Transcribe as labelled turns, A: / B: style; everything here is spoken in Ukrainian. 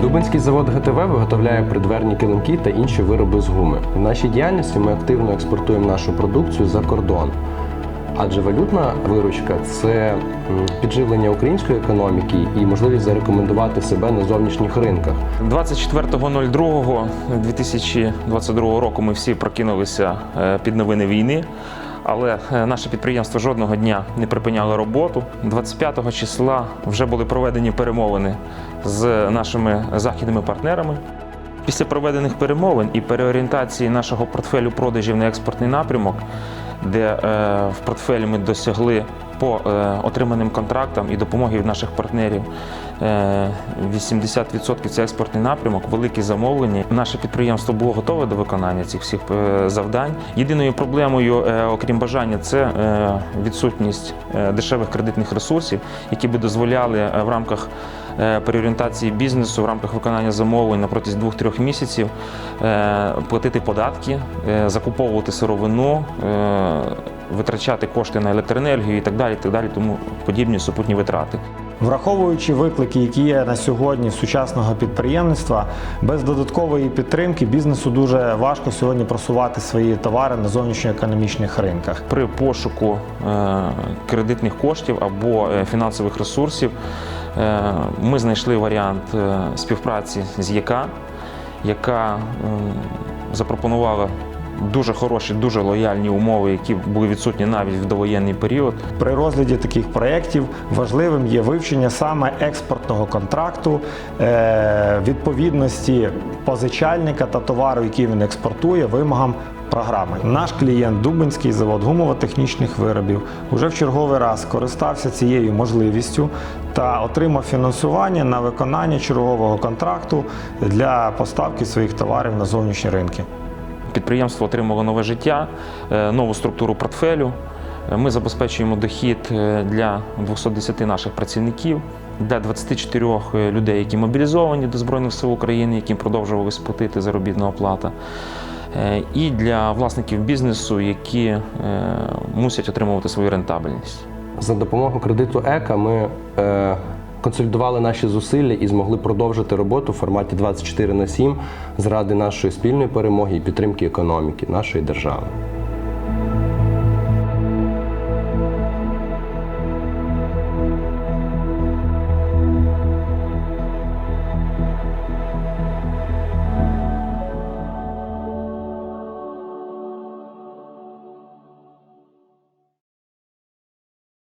A: Дубинський завод ГТВ виготовляє придверні килимки та інші вироби з гуми. В нашій діяльності ми активно експортуємо нашу продукцію за кордон. Адже валютна виручка це підживлення української економіки і можливість зарекомендувати себе на зовнішніх ринках.
B: 24.02.2022 року ми всі прокинулися е, під новини війни. Але е, наше підприємство жодного дня не припиняло роботу. 25 числа вже були проведені перемовини з нашими західними партнерами. Після проведених перемовин і переорієнтації нашого портфелю продажів на експортний напрямок, де е, в портфелі ми досягли по е, отриманим контрактам і допомоги від наших партнерів е, 80% це експортний напрямок, великі замовлення. Наше підприємство було готове до виконання цих всіх е, завдань. Єдиною проблемою, е, окрім бажання, це е, відсутність е, дешевих кредитних ресурсів, які би дозволяли е, в рамках е, переорієнтації бізнесу, в рамках виконання замовлень на протязі 2-3 місяців е, платити податки, е, закуповувати сировину. Витрачати кошти на електроенергію і так далі, так далі, тому подібні супутні витрати.
C: Враховуючи виклики, які є на сьогодні сучасного підприємництва, без додаткової підтримки бізнесу дуже важко сьогодні просувати свої товари на зовнішньоекономічних ринках.
B: При пошуку е, кредитних коштів або е, фінансових ресурсів е, ми знайшли варіант співпраці з ЄК, яка запропонувала дуже хороші, дуже лояльні умови, які були відсутні навіть в довоєнний період.
C: При розгляді таких проєктів важливим є вивчення саме експортного контракту, е, відповідності позичальника та товару, який він експортує, вимогам програми. Наш клієнт Дубинський завод гумово-технічних виробів уже в черговий раз скористався цією можливістю та отримав фінансування на виконання чергового контракту для поставки своїх товарів на зовнішні ринки.
B: Підприємство отримало нове життя, е, нову структуру портфелю. Е, Ми забезпечуємо дохід е, для 210 наших працівників, для 24 людей, які мобілізовані до Збройних сил України, яким продовжували сплатити заробітна оплата. І для власників бізнесу, які мусять отримувати свою рентабельність.
A: За допомогою кредиту ЕКА ми консолідували наші зусилля і змогли продовжити роботу в форматі 24 на 7 заради нашої спільної перемоги і підтримки економіки нашої держави.